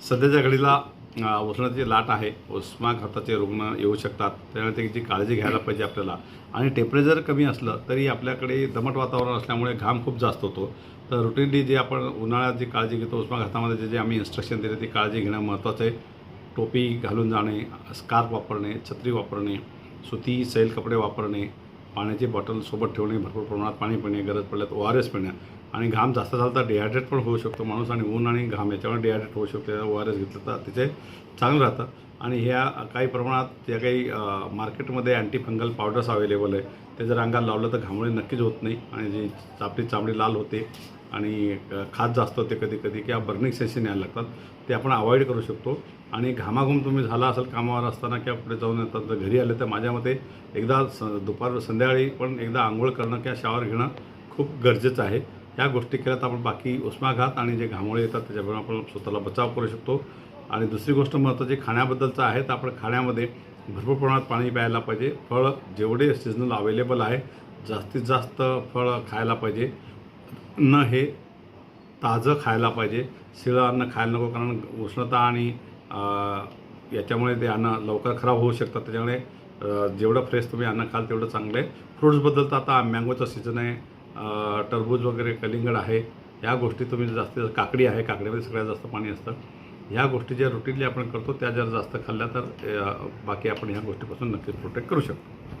सध्याच्या घडीला उष्णतेची लाट आहे. उष्माघाताचे रुग्ण येऊ शकतात. त्यामुळे त्याची काळजी घ्यायला पाहिजे आपल्याला. आणि टेम्परेचर कमी असलं तरी आपल्याकडे दमट वातावरण असल्यामुळे घाम खूप जास्त होतो. तर रुटीनली जे आपण उन्हाळ्यात जी काळजी घेतो उष्माघातामध्ये जे जे आम्ही इन्स्ट्रक्शन दिले ती काळजी घेणं महत्त्वाचं आहे. टोपी घालून जाणे स्कार्फ वापरणे छत्री वापरणे सुती सैल कपडे वापरणे पाण्याची बॉटल सोबत ठेवणे भरपूर प्रमाणात पाणी पिणे गरज पडल्यात ओ आर एस पिणे. आणि घाम जास्त झाला तर डिहायड्रेट पण होऊ शकतो माणूस आणि ऊन आणि घाम याच्यामुळे डिहायड्रेट होऊ शकतो ओ आर एस घेतलं तर तिथे चांगलं राहतं. आणि ह्या काही प्रमाणात ज्या काही मार्केटमध्ये अँटी फंगल पावडर्स अवेलेबल आहे ते जर अंगाला लावलं तर घामोळे नक्कीच होत नाही. आणि जी आपली चामडी लाल होते आणि खाज जास्त होते कधी कधी किंवा बर्निंग सेशन यायला लागतात ते आपण अवॉइड करू शकतो. आणि घामाघूम तुम्ही झाला असेल कामावर असताना किंवा पुढे जाऊन येतात जर घरी आले तर माझ्या मते एकदा स दुपार संध्याकाळी पण एकदा आंघोळ करणं किंवा शावर घेणं खूप गरजेचं आहे. ह्या गोष्टी केल्या तर आपण बाकी उष्माघात आणि जे घामोळे येतात त्याच्यापासून आपण स्वतःला बचाव करू शकतो. आणि दुसरी गोष्ट महत्त्वाची खाण्याबद्दलचं आहे तर आपण खाण्यामध्ये भरपूर प्रमाणात पाणी प्यायला पाहिजे. फळं जेवढे सीझनल अवेलेबल आहे जास्तीत जास्त फळं खायला पाहिजे. अन्न हे ताजं खायला पाहिजे. शिळं अन्न खायला नको कारण उष्णता आणि याच्यामुळे ते अन्न लवकर खराब होऊ शकतात. त्याच्यामुळे जेवढं फ्रेश तुम्ही अन्न खाल तेवढं चांगलं आहे. फ्रूट्सबद्दल तर आता मँगोचं सीझन आहे. टरबूज वगैरे कलिंगड आहे. ह्या गोष्टी तुम्ही जास्तीत जास्त काकडी आहे. काकडीमध्ये सगळ्यात जास्त पाणी असतं. ह्या गोष्टी ज्या रुटीनली आपण करतो त्या जर जास्त खाल्ल्या तर बाकी आपण ह्या गोष्टीपासून नक्कीच प्रोटेक्ट करू शकतो.